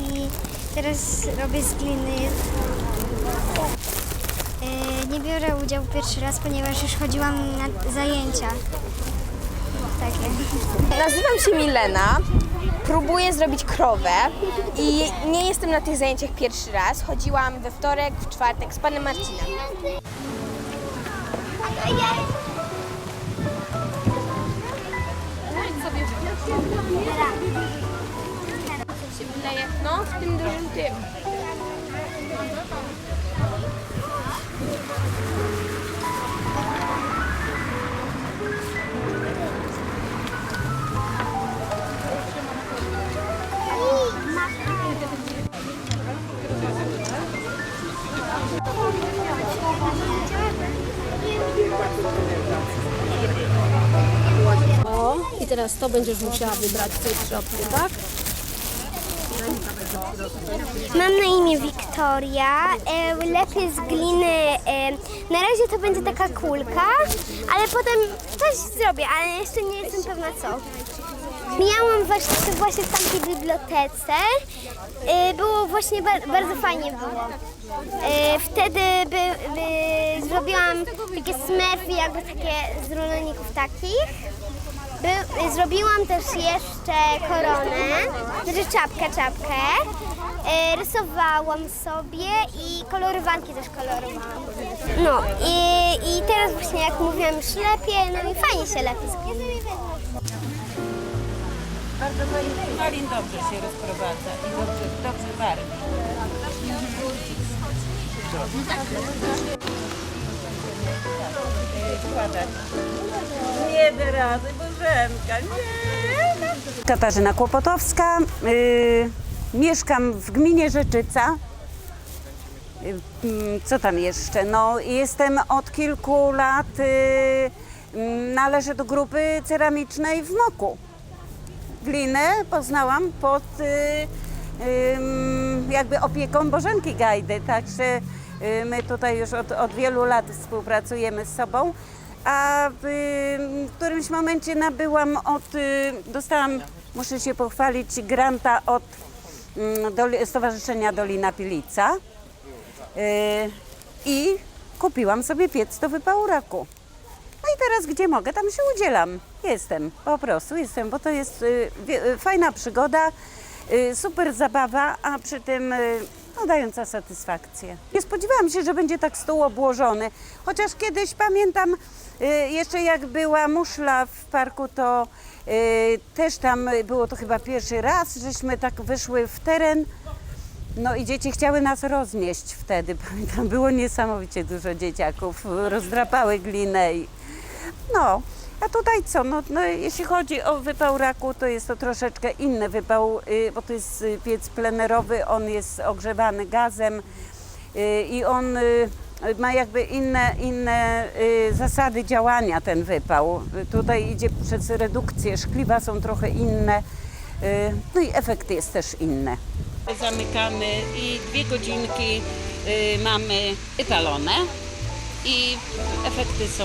i teraz robię z gliny. E, Nie biorę udziału pierwszy raz, ponieważ już chodziłam na zajęcia. Takie. Nazywam się Milena, próbuję zrobić krowę i nie jestem na tych zajęciach pierwszy raz. Chodziłam we wtorek, w czwartek z panem Marcinem. wydaje, no w tym dużym tym. O, i teraz to będziesz musiała wybrać w tej środku, tak? Mam na imię Wiktoria, e, lepiej z gliny. E, na razie to będzie taka kulka, ale potem coś zrobię, ale jeszcze nie jestem pewna co. Miałam właśnie, właśnie w tamtej bibliotece. E, było właśnie bar- bardzo fajnie było. E, wtedy by, by zrobiłam takie smurfy, jakby takie z rolników takich. By, zrobiłam też jeszcze koronę, znaczy czapkę, czapkę. E, rysowałam sobie i kolorowanki też kolorowałam. No i, i teraz właśnie jak mówiłam już lepiej, no i fajnie się lepi z gliny. Bardzo malin, malin dobrze się rozprowadza i dobrze, dobrze barwi. Składać. Nie da rady, Nie. Katarzyna Kłopotowska. y, mieszkam w gminie Rzeczyca. Y, mm, Co tam jeszcze? No, jestem od kilku lat, y, mm, należę do grupy ceramicznej w Moku. Glinę poznałam pod y, jakby opieką Bożenki Gajdy, także my tutaj już od, od wielu lat współpracujemy z sobą. A w, którymś momencie nabyłam od, y, dostałam, muszę się pochwalić, granta od mm, Stowarzyszenia Dolina Pilica y, i kupiłam sobie piec do wypału raku. No i teraz gdzie mogę, tam się udzielam. Jestem, po prostu jestem, bo to jest y, fajna przygoda, super zabawa, a przy tym no, dająca satysfakcję. Nie spodziewałam się, że będzie tak stół obłożony, chociaż kiedyś pamiętam y, jeszcze jak była muszla w parku, to y, też tam było to chyba pierwszy raz, żeśmy tak wyszły w teren. No i dzieci chciały nas roznieść wtedy. Pamiętam, było niesamowicie dużo dzieciaków, rozdrapały glinę i no. A tutaj co? No, no, jeśli chodzi o wypał raku, to jest to troszeczkę inny wypał, y, bo to jest y, piec plenerowy, on jest ogrzewany gazem y, i on ma jakby inne, inne zasady działania ten wypał. Tutaj idzie przez redukcję, szkliwa są trochę inne, no i efekt jest też inny. Zamykamy i dwie godzinki mamy etalone i efekty są